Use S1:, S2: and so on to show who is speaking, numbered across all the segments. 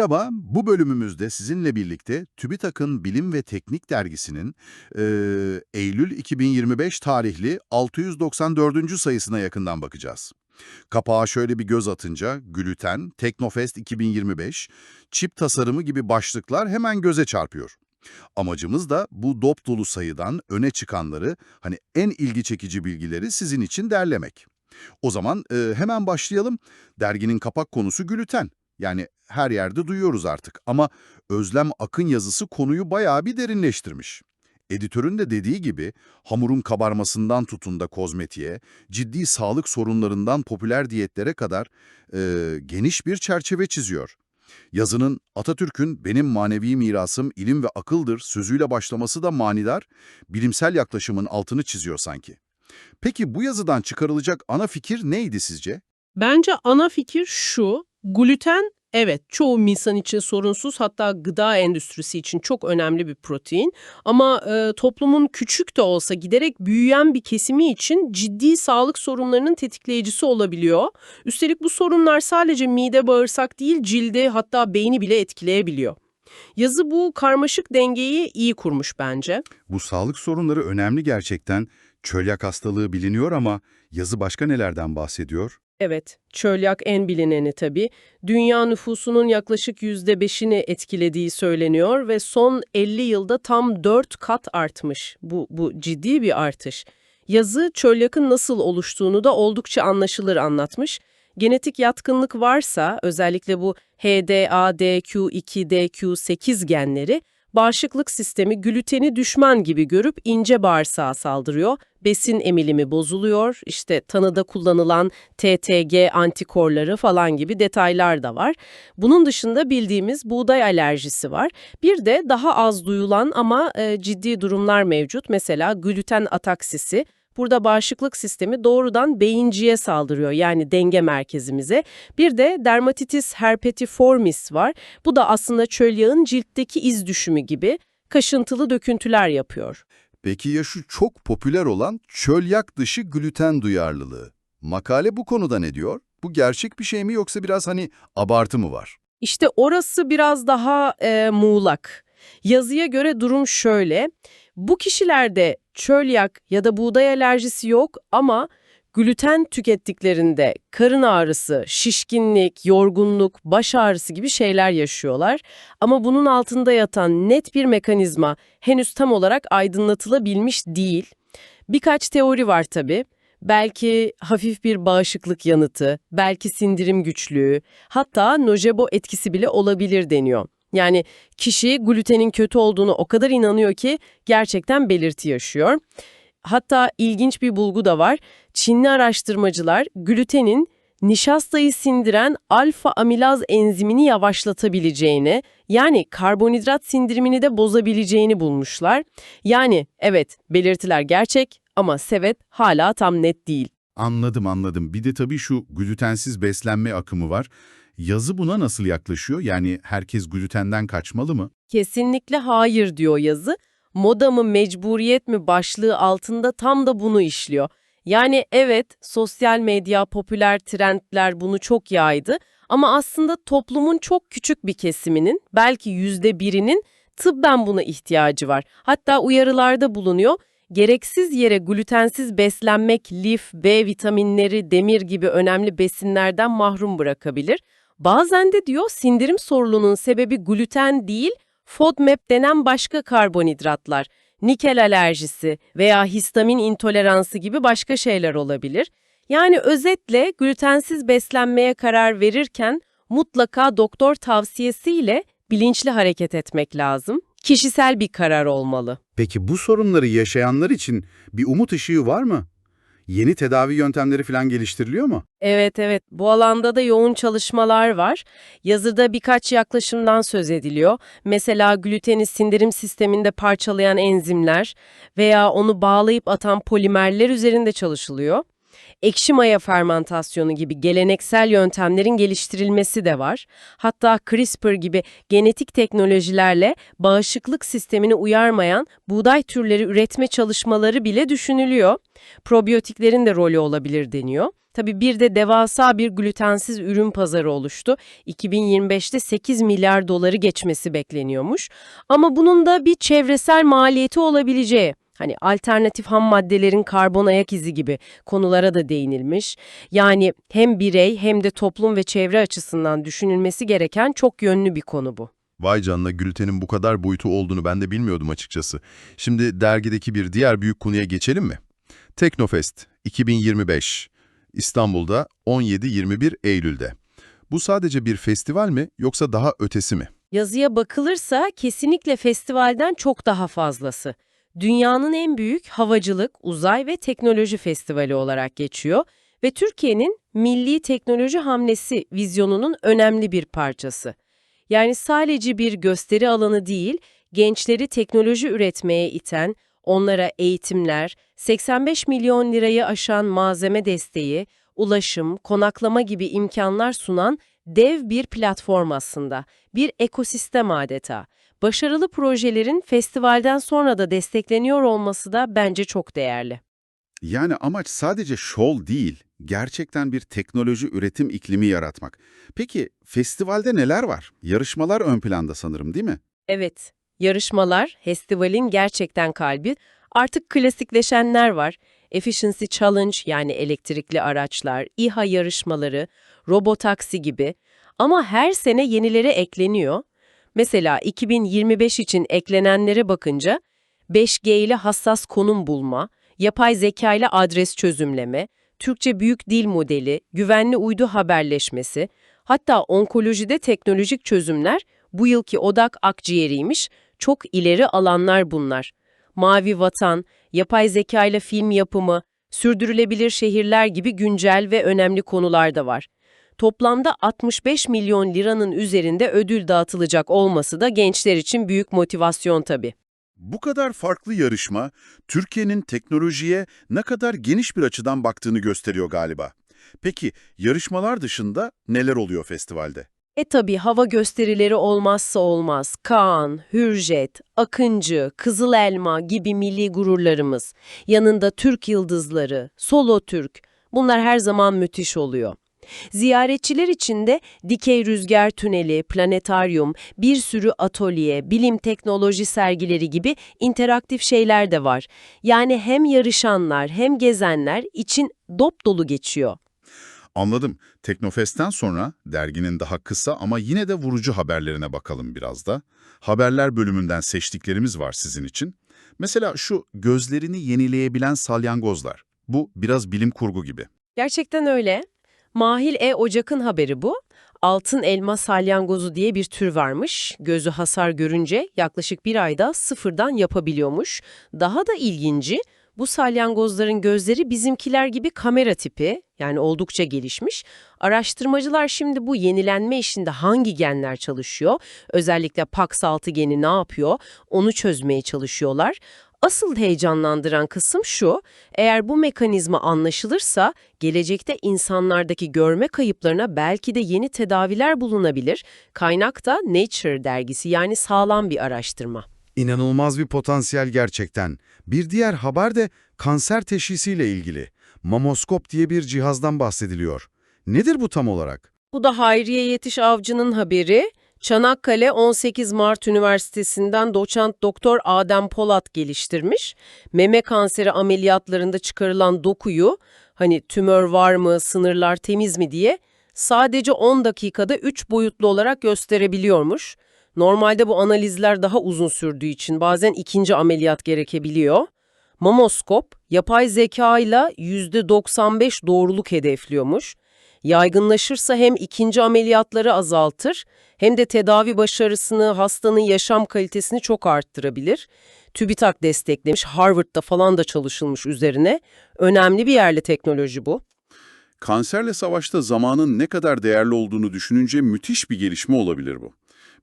S1: Merhaba, bu bölümümüzde sizinle birlikte TÜBİTAK'ın Bilim ve Teknik Dergisi'nin eee, Eylül 2025 tarihli 694. sayısına yakından bakacağız. Kapağa şöyle bir göz atınca gluten, Teknofest 2025, çip tasarımı gibi başlıklar hemen göze çarpıyor. Amacımız da bu dop dolu sayıdan öne çıkanları, hani en ilgi çekici bilgileri sizin için derlemek. O zaman e, hemen başlayalım. Derginin kapak konusu gluten. Yani her yerde duyuyoruz artık ama Özlem Akın yazısı konuyu bayağı bir derinleştirmiş. Editörün de dediği gibi hamurun kabarmasından tutun da kozmetiğe, ciddi sağlık sorunlarından popüler diyetlere kadar e, geniş bir çerçeve çiziyor. Yazının Atatürk'ün benim manevi mirasım ilim ve akıldır sözüyle başlaması da manidar, bilimsel yaklaşımın altını çiziyor sanki. Peki bu yazıdan çıkarılacak ana fikir neydi sizce?
S2: Bence ana fikir şu, gluten evet çoğu insan için sorunsuz hatta gıda endüstrisi için çok önemli bir protein ama e, toplumun küçük de olsa giderek büyüyen bir kesimi için ciddi sağlık sorunlarının tetikleyicisi olabiliyor. Üstelik bu sorunlar sadece mide bağırsak değil cildi hatta beyni bile etkileyebiliyor. Yazı bu karmaşık dengeyi iyi kurmuş bence.
S1: Bu sağlık sorunları önemli gerçekten. Çölyak hastalığı biliniyor ama yazı başka nelerden bahsediyor?
S2: Evet, çölyak en bilineni tabii. Dünya nüfusunun yaklaşık %5'ini etkilediği söyleniyor ve son 50 yılda tam 4 kat artmış. Bu, bu ciddi bir artış. Yazı çölyakın nasıl oluştuğunu da oldukça anlaşılır anlatmış. Genetik yatkınlık varsa özellikle bu HDA-DQ2-DQ8 genleri bağışıklık sistemi gluteni düşman gibi görüp ince bağırsağa saldırıyor, besin emilimi bozuluyor, işte tanıda kullanılan TTG antikorları falan gibi detaylar da var. Bunun dışında bildiğimiz buğday alerjisi var. Bir de daha az duyulan ama e, ciddi durumlar mevcut. Mesela gluten ataksisi. Burada bağışıklık sistemi doğrudan beyinciye saldırıyor yani denge merkezimize. Bir de dermatitis herpetiformis var. Bu da aslında çölyağın ciltteki iz düşümü gibi kaşıntılı döküntüler yapıyor.
S1: Peki ya şu çok popüler olan çölyak dışı gluten duyarlılığı? Makale bu konuda ne diyor? Bu gerçek bir şey mi yoksa biraz hani abartı mı var?
S2: İşte orası biraz daha e, muğlak. Yazıya göre durum şöyle. Bu kişilerde çölyak ya da buğday alerjisi yok ama gluten tükettiklerinde karın ağrısı, şişkinlik, yorgunluk, baş ağrısı gibi şeyler yaşıyorlar. Ama bunun altında yatan net bir mekanizma henüz tam olarak aydınlatılabilmiş değil. Birkaç teori var tabii. Belki hafif bir bağışıklık yanıtı, belki sindirim güçlüğü, hatta nojebo etkisi bile olabilir deniyor. Yani kişi glutenin kötü olduğunu o kadar inanıyor ki gerçekten belirti yaşıyor. Hatta ilginç bir bulgu da var. Çinli araştırmacılar glutenin nişastayı sindiren alfa amilaz enzimini yavaşlatabileceğini, yani karbonhidrat sindirimini de bozabileceğini bulmuşlar. Yani evet belirtiler gerçek ama sevet hala tam net değil.
S1: Anladım anladım. Bir de tabii şu glutensiz beslenme akımı var. Yazı buna nasıl yaklaşıyor? Yani herkes glutenden kaçmalı mı?
S2: Kesinlikle hayır diyor yazı. Moda mı mecburiyet mi başlığı altında tam da bunu işliyor. Yani evet sosyal medya, popüler trendler bunu çok yaydı ama aslında toplumun çok küçük bir kesiminin belki yüzde birinin tıbben buna ihtiyacı var. Hatta uyarılarda bulunuyor. Gereksiz yere glutensiz beslenmek lif, B vitaminleri, demir gibi önemli besinlerden mahrum bırakabilir. Bazen de diyor sindirim sorununun sebebi gluten değil, FODMAP denen başka karbonhidratlar, nikel alerjisi veya histamin intoleransı gibi başka şeyler olabilir. Yani özetle glutensiz beslenmeye karar verirken mutlaka doktor tavsiyesiyle bilinçli hareket etmek lazım. Kişisel bir karar olmalı.
S1: Peki bu sorunları yaşayanlar için bir umut ışığı var mı? Yeni tedavi yöntemleri falan geliştiriliyor mu?
S2: Evet evet bu alanda da yoğun çalışmalar var. Yazıda birkaç yaklaşımdan söz ediliyor. Mesela gluteni sindirim sisteminde parçalayan enzimler veya onu bağlayıp atan polimerler üzerinde çalışılıyor. Ekşi maya fermentasyonu gibi geleneksel yöntemlerin geliştirilmesi de var. Hatta CRISPR gibi genetik teknolojilerle bağışıklık sistemini uyarmayan buğday türleri üretme çalışmaları bile düşünülüyor. Probiyotiklerin de rolü olabilir deniyor. Tabii bir de devasa bir glutensiz ürün pazarı oluştu. 2025'te 8 milyar doları geçmesi bekleniyormuş. Ama bunun da bir çevresel maliyeti olabileceği, hani alternatif ham maddelerin karbon ayak izi gibi konulara da değinilmiş. Yani hem birey hem de toplum ve çevre açısından düşünülmesi gereken çok yönlü bir konu bu.
S1: Vay canına glutenin bu kadar boyutu olduğunu ben de bilmiyordum açıkçası. Şimdi dergideki bir diğer büyük konuya geçelim mi? Teknofest 2025 İstanbul'da 17-21 Eylül'de. Bu sadece bir festival mi yoksa daha ötesi mi?
S2: Yazıya bakılırsa kesinlikle festivalden çok daha fazlası. Dünyanın en büyük havacılık, uzay ve teknoloji festivali olarak geçiyor ve Türkiye'nin milli teknoloji hamlesi vizyonunun önemli bir parçası. Yani sadece bir gösteri alanı değil, gençleri teknoloji üretmeye iten, onlara eğitimler, 85 milyon lirayı aşan malzeme desteği, ulaşım, konaklama gibi imkanlar sunan dev bir platform aslında. Bir ekosistem adeta. Başarılı projelerin festivalden sonra da destekleniyor olması da bence çok değerli.
S1: Yani amaç sadece şov değil, gerçekten bir teknoloji üretim iklimi yaratmak. Peki festivalde neler var? Yarışmalar ön planda sanırım değil mi?
S2: Evet, yarışmalar, festivalin gerçekten kalbi. Artık klasikleşenler var. Efficiency Challenge yani elektrikli araçlar, İHA yarışmaları, robotaksi gibi. Ama her sene yenileri ekleniyor. Mesela 2025 için eklenenlere bakınca 5G ile hassas konum bulma, yapay zeka ile adres çözümleme, Türkçe büyük dil modeli, güvenli uydu haberleşmesi, hatta onkolojide teknolojik çözümler bu yılki odak akciğeriymiş, çok ileri alanlar bunlar. Mavi Vatan, yapay zeka ile film yapımı, sürdürülebilir şehirler gibi güncel ve önemli konular da var. Toplamda 65 milyon liranın üzerinde ödül dağıtılacak olması da gençler için büyük motivasyon tabii.
S1: Bu kadar farklı yarışma, Türkiye'nin teknolojiye ne kadar geniş bir açıdan baktığını gösteriyor galiba. Peki yarışmalar dışında neler oluyor festivalde?
S2: E tabi hava gösterileri olmazsa olmaz. Kaan, Hürjet, Akıncı, Kızıl Elma gibi milli gururlarımız. Yanında Türk yıldızları, Solo Türk. Bunlar her zaman müthiş oluyor. Ziyaretçiler için de dikey rüzgar tüneli, planetaryum, bir sürü atölye, bilim teknoloji sergileri gibi interaktif şeyler de var. Yani hem yarışanlar hem gezenler için dop dolu geçiyor.
S1: Anladım. Teknofest'ten sonra derginin daha kısa ama yine de vurucu haberlerine bakalım biraz da. Haberler bölümünden seçtiklerimiz var sizin için. Mesela şu gözlerini yenileyebilen salyangozlar. Bu biraz bilim kurgu gibi.
S2: Gerçekten öyle. Mahil E. Ocak'ın haberi bu. Altın elma salyangozu diye bir tür varmış. Gözü hasar görünce yaklaşık bir ayda sıfırdan yapabiliyormuş. Daha da ilginci bu salyangozların gözleri bizimkiler gibi kamera tipi yani oldukça gelişmiş. Araştırmacılar şimdi bu yenilenme işinde hangi genler çalışıyor, özellikle PAX6 geni ne yapıyor onu çözmeye çalışıyorlar. Asıl heyecanlandıran kısım şu, eğer bu mekanizma anlaşılırsa gelecekte insanlardaki görme kayıplarına belki de yeni tedaviler bulunabilir. Kaynak da Nature dergisi yani sağlam bir araştırma.
S3: İnanılmaz bir potansiyel gerçekten. Bir diğer haber de kanser teşhisiyle ilgili. Mamoskop diye bir cihazdan bahsediliyor. Nedir bu tam olarak?
S2: Bu da Hayriye Yetiş Avcı'nın haberi. Çanakkale 18 Mart Üniversitesi'nden doçent doktor Adem Polat geliştirmiş. Meme kanseri ameliyatlarında çıkarılan dokuyu, hani tümör var mı, sınırlar temiz mi diye sadece 10 dakikada 3 boyutlu olarak gösterebiliyormuş. Normalde bu analizler daha uzun sürdüğü için bazen ikinci ameliyat gerekebiliyor. Mamoskop, yapay zeka ile %95 doğruluk hedefliyormuş. Yaygınlaşırsa hem ikinci ameliyatları azaltır hem de tedavi başarısını, hastanın yaşam kalitesini çok arttırabilir. TÜBİTAK desteklemiş, Harvard'da falan da çalışılmış üzerine. Önemli bir yerli teknoloji bu.
S1: Kanserle savaşta zamanın ne kadar değerli olduğunu düşününce müthiş bir gelişme olabilir bu.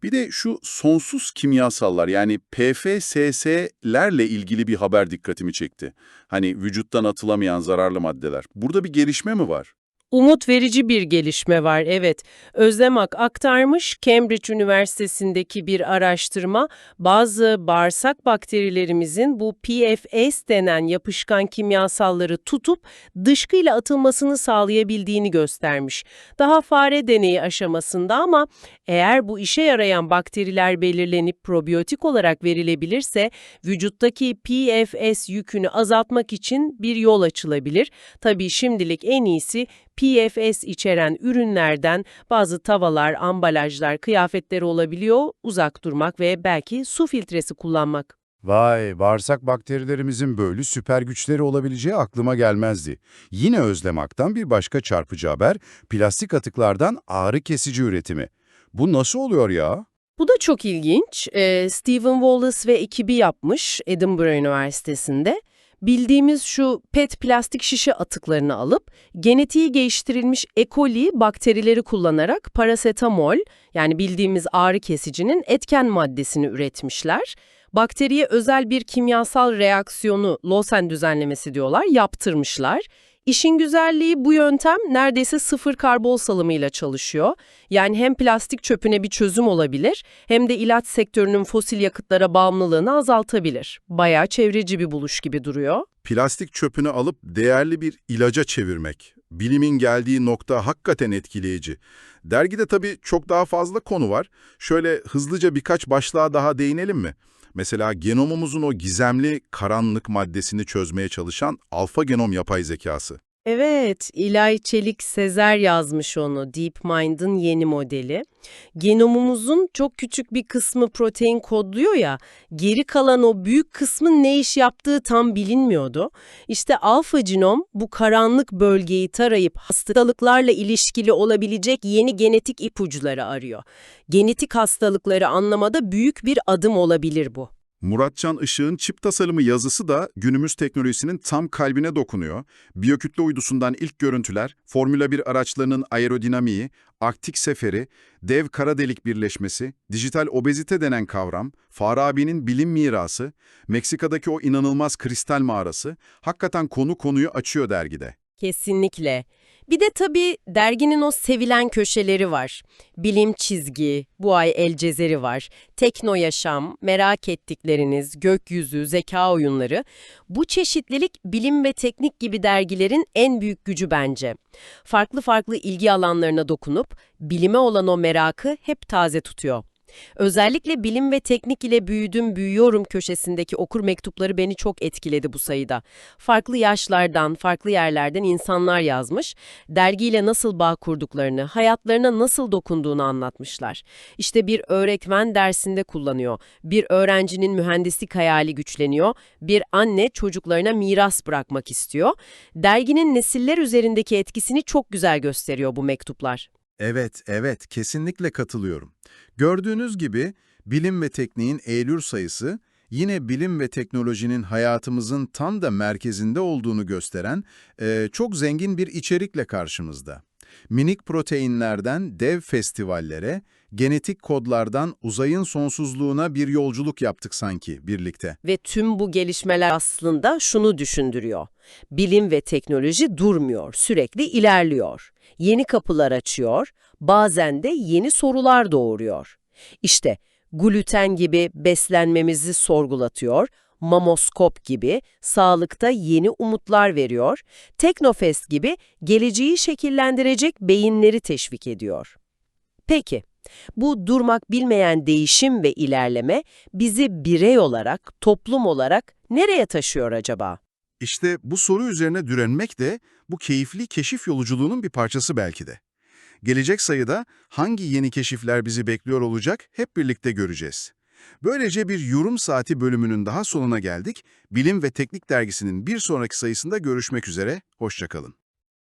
S1: Bir de şu sonsuz kimyasallar yani PFSS'lerle ilgili bir haber dikkatimi çekti. Hani vücuttan atılamayan zararlı maddeler. Burada bir gelişme mi var?
S2: Umut verici bir gelişme var, evet. Özlem Ak aktarmış, Cambridge Üniversitesi'ndeki bir araştırma, bazı bağırsak bakterilerimizin bu PFS denen yapışkan kimyasalları tutup dışkıyla atılmasını sağlayabildiğini göstermiş. Daha fare deneyi aşamasında ama eğer bu işe yarayan bakteriler belirlenip probiyotik olarak verilebilirse, vücuttaki PFS yükünü azaltmak için bir yol açılabilir. Tabii şimdilik en iyisi PFS içeren ürünlerden bazı tavalar, ambalajlar, kıyafetler olabiliyor, uzak durmak ve belki su filtresi kullanmak.
S3: Vay, bağırsak bakterilerimizin böyle süper güçleri olabileceği aklıma gelmezdi. Yine Özlem Ak'tan bir başka çarpıcı haber, plastik atıklardan ağrı kesici üretimi. Bu nasıl oluyor ya?
S2: Bu da çok ilginç. Ee, Stephen Wallace ve ekibi yapmış Edinburgh Üniversitesi'nde. Bildiğimiz şu PET plastik şişe atıklarını alıp genetiği değiştirilmiş E. coli bakterileri kullanarak parasetamol yani bildiğimiz ağrı kesicinin etken maddesini üretmişler. Bakteriye özel bir kimyasal reaksiyonu Lawson düzenlemesi diyorlar yaptırmışlar. İşin güzelliği bu yöntem neredeyse sıfır karbon salımıyla çalışıyor. Yani hem plastik çöpüne bir çözüm olabilir hem de ilaç sektörünün fosil yakıtlara bağımlılığını azaltabilir. Bayağı çevreci bir buluş gibi duruyor.
S1: Plastik çöpünü alıp değerli bir ilaca çevirmek. Bilimin geldiği nokta hakikaten etkileyici. Dergide tabii çok daha fazla konu var. Şöyle hızlıca birkaç başlığa daha değinelim mi? Mesela genomumuzun o gizemli karanlık maddesini çözmeye çalışan alfa genom yapay zekası.
S2: Evet, İlay Çelik Sezer yazmış onu, DeepMind'ın yeni modeli. Genomumuzun çok küçük bir kısmı protein kodluyor ya, geri kalan o büyük kısmın ne iş yaptığı tam bilinmiyordu. İşte alfa genom bu karanlık bölgeyi tarayıp hastalıklarla ilişkili olabilecek yeni genetik ipuçları arıyor. Genetik hastalıkları anlamada büyük bir adım olabilir bu.
S1: Muratcan Işık'ın çip tasarımı yazısı da günümüz teknolojisinin tam kalbine dokunuyor. Biyokütle uydusundan ilk görüntüler, Formula 1 araçlarının aerodinamiği, Arktik seferi, dev kara delik birleşmesi, dijital obezite denen kavram, Farabi'nin bilim mirası, Meksika'daki o inanılmaz kristal mağarası, hakikaten konu konuyu açıyor dergide.
S2: Kesinlikle. Bir de tabii derginin o sevilen köşeleri var. Bilim çizgi, bu ay El Cezeri var. Tekno yaşam, merak ettikleriniz, gökyüzü, zeka oyunları. Bu çeşitlilik bilim ve teknik gibi dergilerin en büyük gücü bence. Farklı farklı ilgi alanlarına dokunup bilime olan o merakı hep taze tutuyor. Özellikle bilim ve teknik ile büyüdüm, büyüyorum köşesindeki okur mektupları beni çok etkiledi bu sayıda. Farklı yaşlardan, farklı yerlerden insanlar yazmış, dergiyle nasıl bağ kurduklarını, hayatlarına nasıl dokunduğunu anlatmışlar. İşte bir öğretmen dersinde kullanıyor, bir öğrencinin mühendislik hayali güçleniyor, bir anne çocuklarına miras bırakmak istiyor. Derginin nesiller üzerindeki etkisini çok güzel gösteriyor bu mektuplar.
S1: Evet, evet, kesinlikle katılıyorum. Gördüğünüz gibi bilim ve tekniğin Eylül sayısı yine bilim ve teknolojinin hayatımızın tam da merkezinde olduğunu gösteren e, çok zengin bir içerikle karşımızda. Minik proteinlerden dev festivallere, genetik kodlardan uzayın sonsuzluğuna bir yolculuk yaptık sanki birlikte.
S2: Ve tüm bu gelişmeler aslında şunu düşündürüyor. Bilim ve teknoloji durmuyor, sürekli ilerliyor. Yeni kapılar açıyor, bazen de yeni sorular doğuruyor. İşte gluten gibi beslenmemizi sorgulatıyor, mamoskop gibi sağlıkta yeni umutlar veriyor, Teknofest gibi geleceği şekillendirecek beyinleri teşvik ediyor. Peki, bu durmak bilmeyen değişim ve ilerleme bizi birey olarak, toplum olarak nereye taşıyor acaba?
S1: İşte bu soru üzerine direnmek de bu keyifli keşif yolculuğunun bir parçası belki de. Gelecek sayıda hangi yeni keşifler bizi bekliyor olacak hep birlikte göreceğiz. Böylece bir yorum saati bölümünün daha sonuna geldik. Bilim ve Teknik Dergisi'nin bir sonraki sayısında görüşmek üzere, hoşçakalın.